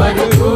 వరకు